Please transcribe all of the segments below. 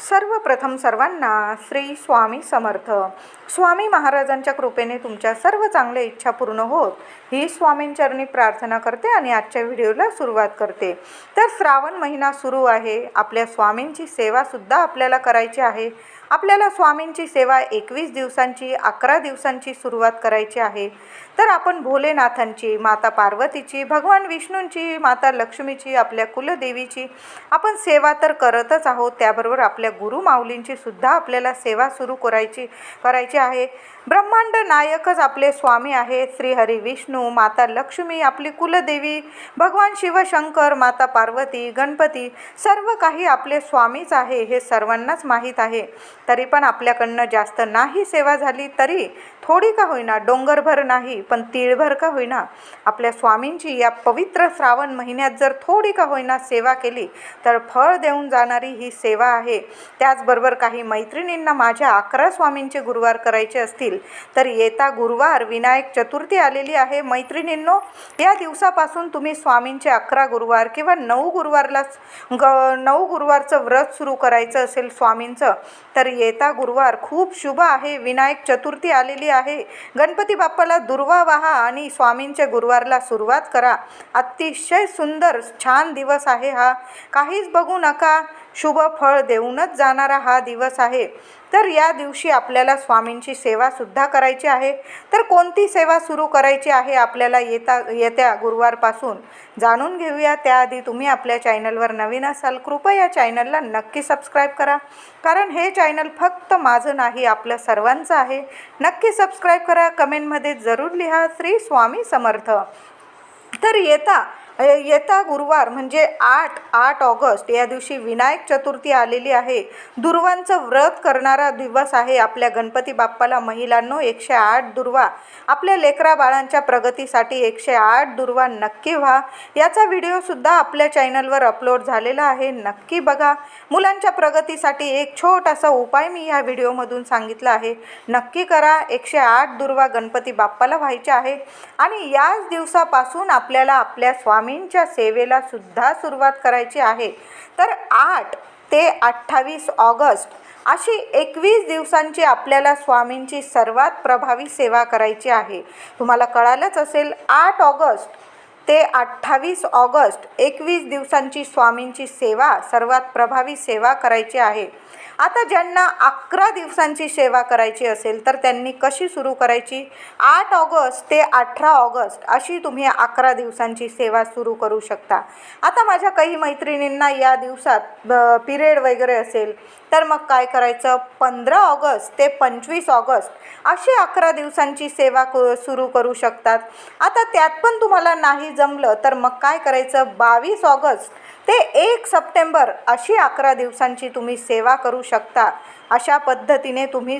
सर्वप्रथम सर्वांना श्री स्वामी समर्थ. स्वामी महाराजांच्या कृपेने तुमच्या सर्व चांगल्या इच्छा पूर्ण होत. ही स्वामींचरणी प्रार्थना करते आणि आजच्या व्हिडिओला सुरुवात करते. तर श्रावण महिना सुरू आहे. आपल्या स्वामींची सेवासुद्धा आपल्याला करायची आहे. आपल्याला स्वामींची सेवा एकवीस दिवसांची अकरा दिवसांची सुरुवात करायची आहे. तर आपण भोलेनाथांची माता पार्वतीची भगवान विष्णूंची माता लक्ष्मीची आपल्या कुलदेवीची आपण सेवा तर करतच आहोत. त्याबरोबर आपल्या गुरु सुद्धा आपल्याला सेवा सुरू करायची करायची आहे. ब्रह्मांड नायकच आपले स्वामी आहेत. श्री हरी विष्णू माता लक्ष्मी आपली कुलदेवी भगवान शिवशंकर माता पार्वती गणपती सर्व काही आपले स्वामीच आहे हे सर्वांनाच माहीत आहे. तरी पण आपल्याकडनं जास्त नाही सेवा झाली तरी थोडी का होईना डोंगरभर नाही पण तीळभर का होईना आपल्या स्वामींची या पवित्र श्रावण महिन्यात जर थोडी का होईना सेवा केली तर फळ देऊन जाणारी ही सेवा आहे. त्याचबरोबर काही मैत्रिणींना माझ्या अकरा स्वामींचे गुरुवार करायचे असतील तर येता गुरुवार विनायक चतुर्थी आलेली आहे. मैत्रिणींनो या दिवसापासून तुम्ही स्वामींचे अकरा गुरुवार किंवा नऊ गुरुवारला ग नऊ गुरुवारचं व्रत सुरू करायचं असेल स्वामींचं तर येता गुरुवार. खूप शुभ आहे. विनायक चतुर्थी आलेली आहे. गणपती बाप्पाला दुर्वा वाहा आणि स्वामींच्या गुरुवारला सुरुवात करा. अतिशय सुंदर छान दिवस आहे हा. काहीच बघू नका. शुभ फळ देऊनच जाणारा हा दिवस आहे. तर या दिवशी आपल्याला स्वामींची सेवासुद्धा करायची आहे. तर कोणती सेवा सुरू करायची आहे आपल्याला येता येत्या गुरुवारपासून जाणून घेऊया. त्याआधी तुम्ही आपल्या चॅनलवर नवीन असाल कृपया चॅनलला नक्की सबस्क्राईब करा. कारण हे चॅनल फक्त माझं नाही आपलं सर्वांचं आहे. नक्की सबस्क्राईब करा. कमेंटमध्ये जरूर लिहा श्री स्वामी समर्थ. तर येता येता गुरुवार म्हणजे आठ आठ ऑगस्ट या दिवशी विनायक चतुर्थी आलेली आहे. दुर्वांचं व्रत करणारा दिवस आहे आपल्या गणपती बाप्पाला महिलांनो एकशे आठ दुर्वा. आपल्या लेकरा बाळांच्या प्रगतीसाठी एकशे आठ दुर्वा नक्की व्हा. याचा व्हिडिओसुद्धा आपल्या चॅनलवर अपलोड झालेला आहे. नक्की बघा. मुलांच्या प्रगतीसाठी एक छोटासा उपाय मी या व्हिडिओमधून सांगितला आहे. नक्की करा. एकशे आठ दुर्वा गणपती बाप्पाला व्हायचे आहे. आणि याच दिवसापासून आपल्याला आपल्या स्वामी स्वामींच्या सेवेला सुद्धा सुरुवात करायची आहे. तर आठ ते अठ्ठावीस ऑगस्ट अशी एकवीस दिवसांची आपल्याला स्वामींची सर्वात प्रभावी सेवा करायची आहे. तुम्हाला कळालंच असेल आठ ऑगस्ट ते अठ्ठावीस ऑगस्ट एकवीस दिवसांची स्वामींची सेवा सर्वात प्रभावी सेवा करायची आहे. आता ज्यांना अकरा दिवसांची सेवा करायची असेल तर त्यांनी कशी सुरू करायची? आठ ऑगस्ट ते अठरा ऑगस्ट अशी तुम्ही अकरा दिवसांची सेवा सुरू करू शकता. आता माझ्या काही मैत्रिणींना या दिवसात पिरियड वगैरे असेल तर मग काय करायचं? पंधरा ऑगस्ट ते पंचवीस ऑगस्ट अशी अकरा दिवसांची सेवा क सुरू करू शकतात. आता त्यात पण तुम्हाला नाही जमलं तर मग काय करायचं? बावीस ऑगस्ट ते एक सप्टेंबर अशी अकरा दिवसांची तुम्ही सेवा करू शकता. अशा पद्धतीने तुम्ही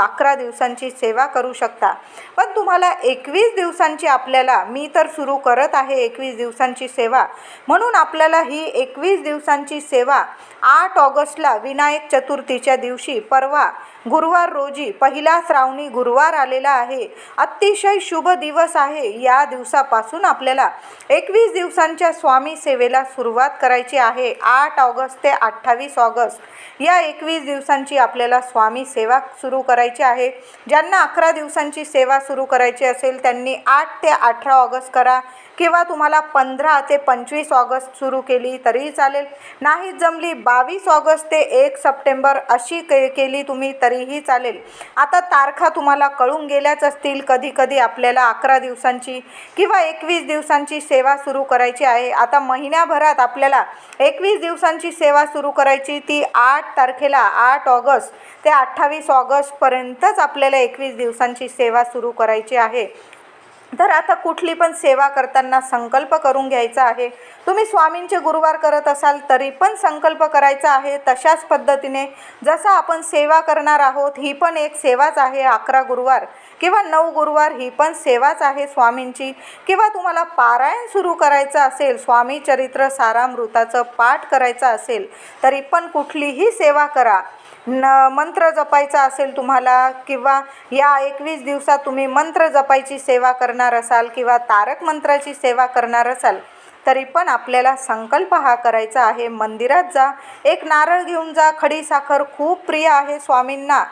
अकरा दिवसांची सेवा करू शकता. पण तुम्हाला एकवीस दिवसांची आपल्याला मी तर सुरू करत आहे एकवीस दिवसांची सेवा. म्हणून आपल्याला ही एकवीस दिवसांची सेवा आठ ऑगस्टला विनायक चतुर्थीच्या दिवशी परवा गुरुवार रोजी पहिला श्रावणी गुरुवार आलेला आहे. अतिशय शुभ दिवस आहे या दिवसापासून आपल्याला एकवीस दिवसांच्या स्वामी सेवेला सुरुवात करायची आहे. आठ ऑगस्ट ते अठ्ठावीस ऑगस्ट या एकवीस दिवसांची आपल्याला स्वामी सेवा सुरू करायची आहे. ज्यांना अकरा दिवसांची सेवा सुरू करायची असेल त्यांनी आठ ते अठरा ऑगस्ट करा. किंवा तुम्हाला पंधरा ते पंचवीस ऑगस्ट सुरू केली तरीही चालेल. नाही जमली बावीस ऑगस्ट ते एक सप्टेंबर अशी के केली तुम्ही तरीही चालेल. आता तारखा तुम्हाला कळून गेल्याच असतील कधी कधी आपल्याला अकरा दिवसांची किंवा एकवीस दिवसांची सेवा सुरू करायची आहे. आता महिन्याभरात आपल्याला एकवीस दिवसांची सेवा सुरू करायची ती आठ तारखेला आठ ऑगस्ट ते अठ्ठावीस ऑगस्टपर्यंतच आपल्याला एकवीस दिवसांची सेवा सुरू करायची आहे. तर आता कुठली पण सेवा करताना संकल्प करून घ्यायचा आहे. तुम्ही स्वामींचे गुरुवार करत असाल तरी पण संकल्प करायचा आहे तशाच पद्धतीने. जसं आपण सेवा करणार आहोत ही पण एक सेवाच आहे अकरा गुरुवार. किंवा नऊ गुरुवार ही पण सेवाच आहे स्वामींची. किंवा तुम्हाला पारायण सुरू करायचं असेल स्वामी चरित्र सारामृताचं पाठ करायचं असेल तरी पण कुठलीही सेवा करा. न मंत्र जपायचा असेल तुम्हाला किंवा या एकवीस दिवसात तुम्ही मंत्र जपायची सेवा करणार असाल किंवा तारक मंत्राची सेवा करणार असाल तरी पण आपल्याला संकल्प हा करायचा आहे. मंदिरात जा. एक नारळ घेऊन जा. खडी साखर खूप प्रिय आहे स्वामींना.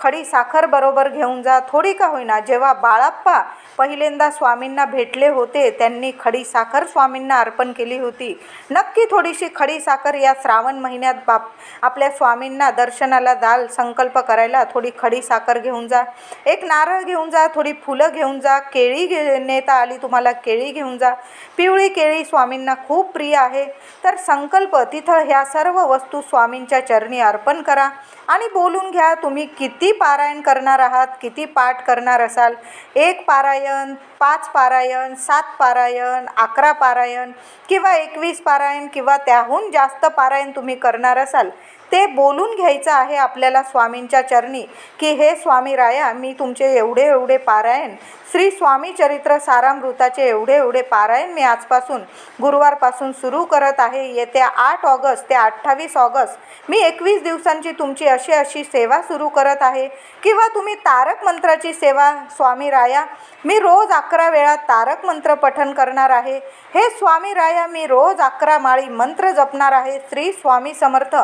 खडी साखर बरोबर घेऊन जा थोडी का होईना. जेव्हा बाळाप्पा पहिल्यांदा स्वामींना भेटले होते त्यांनी खडी साखर स्वामींना अर्पण केली होती. नक्की थोडीशी खडी साखर या श्रावण महिन्यात बाप आपल्या स्वामींना दर्शनाला जाल संकल्प करायला थोडी खडी साखर घेऊन जा. एक नारळ घेऊन जा थोडी फुलं घेऊन जा केळी घे नेता आली तुम्हाला केळी घेऊन जा. पिवळी केळी स्वामींना खूप प्रिय आहे. तर संकल्प तिथं ह्या सर्व वस्तू स्वामींच्या चरणी अर्पण करा. आणि बोलून घ्या तुम्ही किती किती पारायण करणार आहात किती पाठ करणार असाल? एक पारायण पाच पारायण सात पारायण अकरा पारायण किंवा एकवीस पारायण किंवा त्याहून जास्त पारायण तुम्ही करणार असाल ते बोलून घ्यायचं आहे आपल्याला स्वामींच्या चरणी की हे स्वामी राया मी तुमचे एवढे एवढे पारायण श्री स्वामी चरित्र सारामृताचे एवढे एवढे पारायण मी आजपासून गुरुवारपासून सुरू करत आहे. येत्या आठ ऑगस्ट ते अठ्ठावीस ऑगस्ट मी एकवीस दिवसांची तुमची अशी अशी सेवा सुरू करत आहे. किंवा तुम्ही तारक मंत्राची सेवा स्वामी राया मी रोज अकरा वेळा तारक मंत्र पठन करणार आहे. हे स्वामी राया मी रोज अकरा माळी मंत्र जपणार आहे. श्री स्वामी समर्थ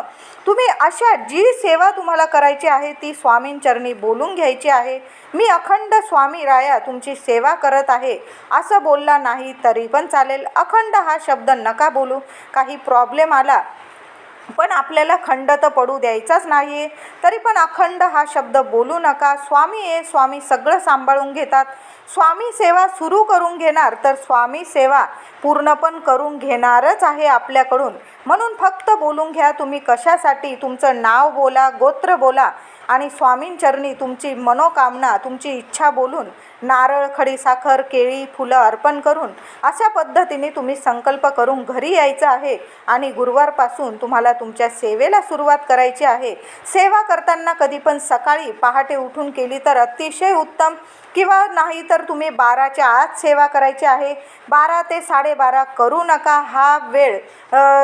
तुम्ही अशा जी सेवा तुम्हाला करायची आहे ती स्वामींचरणी बोलून घ्यायची आहे. मी अखंड स्वामी राया तुमची सेवा करत आहे. असं बोलला नाही तरी पण चालेल. अखंड हा शब्द नका बोलू. काही प्रॉब्लेम आला पण आपल्याला खंड तर पडू द्यायचाच नाही आहे तरी पण अखंड हा शब्द बोलू नका. स्वामी आहे स्वामी सगळं सांभाळून घेतात. स्वामी सेवा सुरू करून घेणार तर स्वामी सेवा पूर्ण पण करून घेणारच आहे आपल्याकडून. म्हणून फक्त बोलून घ्या तुम्ही कशासाठी. तुमचं नाव बोला गोत्र बोला आणि स्वामींचरणी तुमची मनोकामना तुमची इच्छा बोलून नारळ खडीसाखर केळी फुलं अर्पण करून अशा पद्धतीने तुम्ही संकल्प करून घरी यायचं आहे आणि गुरुवारपासून तुम्हाला तुमच्या सेवेला सुरुवात करायची आहे. सेवा करताना कधी पण सकाळी पहाटे उठून केली तर अतिशय उत्तम. किंवा नाही तर तुम्ही बाराच्या आत सेवा करायची आहे. बारा ते साडेबारा करू नका. हा वेळ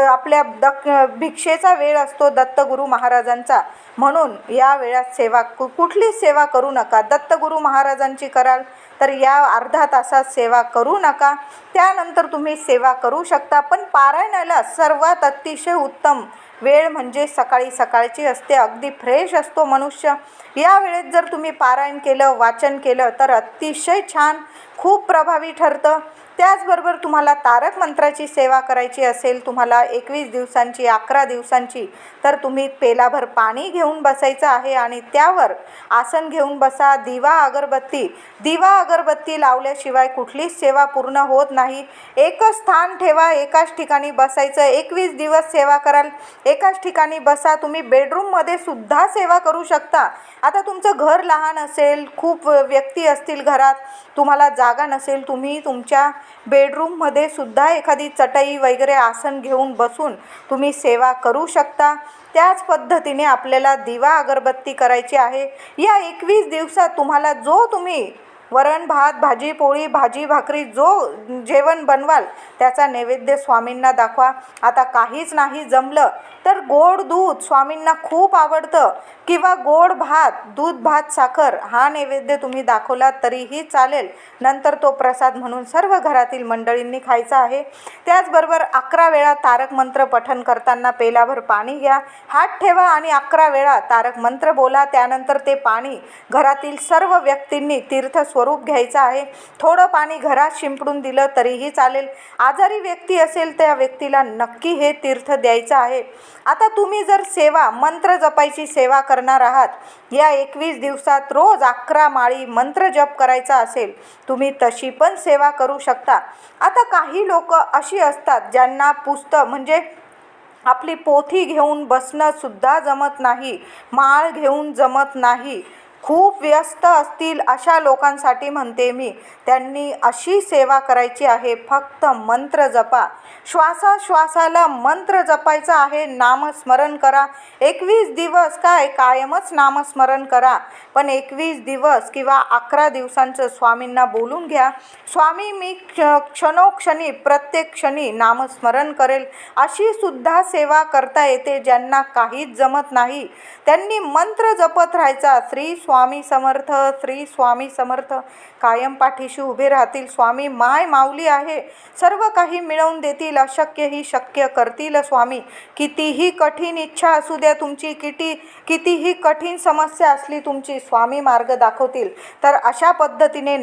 आपल्या दक भिक्षेचा वेळ असतो दत्तगुरू महाराजांचा. म्हणून या वेळात सेवा कु कुठलीच सेवा करू नका. दत्तगुरू महाराजांची कराल तर या अर्धा तासात सेवा करू नका. त्यानंतर तुम्ही सेवा करू शकता. पण पारायणाला सर्वात अतिशय उत्तम वेळ म्हणजे सकाळी सकाळची असते. अगदी फ्रेश असतो मनुष्य. या वेळेत जर तुम्ही पारायण केलं वाचन केलं तर अतिशय छान खूप प्रभावी ठरतं. त्याचबरोबर तुम्हाला तारक मंत्राची सेवा करायची असेल तुम्हाला एकवीस दिवसांची अकरा दिवसांची तर तुम्ही पेलाभर पाणी घेऊन बसायचं आहे आणि त्यावर आसन घेऊन बसा. दिवा अगरबत्ती दिवा अगरबत्ती लावल्याशिवाय कुठलीच सेवा पूर्ण होत नाही. एकच स्थान ठेवा एकाच ठिकाणी बसायचं. एकवीस दिवस सेवा कराल एकाच ठिकाणी बसा. तुम्ही बेडरूममध्ये सुद्धा सेवा करू शकता. आता तुमचं घर लहान असेल खूप व्यक्ती असतील घरात तुम्हाला जागा नसेल तुम्ही तुमच्या बेडरूममध्ये सुद्धा एखादी चटई वगैरे आसन घेऊन बसून तुम्ही सेवा करू शकता. त्याच पद्धतीने आपल्याला दिवा अगरबत्ती करायची आहे. या एकवीस दिवसात तुम्हाला जो तुम्ही वरण भात भाजी पोळी भाजी भाकरी जो जेवण बनवाल त्याचा नैवेद्य स्वामींना दाखवा. आता काहीच नाही जमलं तर गोड दूध स्वामींना खूप आवडतं. किंवा गोड भात दूध भात साखर हा नैवेद्य तुम्ही दाखवलात तरीही चालेल. नंतर तो प्रसाद म्हणून सर्व घरातील मंडळींनी खायचा आहे. त्याचबरोबर अकरा वेळा तारक मंत्र पठन करताना पेलाभर पाणी घ्या. हात ठेवा आणि अकरा वेळा तारक मंत्र बोला. त्यानंतर ते पाणी घरातील सर्व व्यक्तींनी तीर्थ स्व स्वरूप घ्यायचं आहे. थोडं पाणी घरात शिंपडून दिलं तरीही चालेल. आजारी व्यक्ती असेल त्या व्यक्तीला नक्की हे तीर्थ द्यायचं आहे. आता तुम्ही जर सेवा मंत्र जपायची सेवा करणार आहात या एकवीस दिवसात रोज अकरा माळी मंत्र जप करायचा असेल तुम्ही तशी पण सेवा करू शकता. आता काही लोक अशी असतात ज्यांना पुस्तक म्हणजे आपली पोथी घेऊन बसणंसुद्धा जमत नाही माळ घेऊन जमत नाही. खूप व्यस्त असतील अशा लोकांसाठी म्हणते मी. त्यांनी अशी सेवा करायची आहे फक्त मंत्र जपा. श्वासाश्वासाला मंत्र जपायचा आहे नामस्मरण करा. एकवीस दिवस काय कायमच नामस्मरण करा. पण एकवीस दिवस किंवा अकरा दिवसांचं स्वामींना बोलून घ्या. स्वामी मी क्ष क्षणोक्षणी प्रत्येक क्षणी नामस्मरण करेल. अशी सुद्धा सेवा करता येते ज्यांना काहीच जमत नाही. त्यांनी मंत्र जपत राहायचा. श्री स्वामी समर्थ श्री स्वामी समर्थ. कायम पाठीशी उभे राहतील स्वामी. माय माऊली आहे. सर्व काही मिळवून देतील. अशक्य ही शक्य करतील स्वामी. कितीही कठीण इच्छा असू द्या तुमची किती कितीही कठीण समस्या असली तुमची स्वामी मार्ग दाखवतील. तर अशा पद्धतीने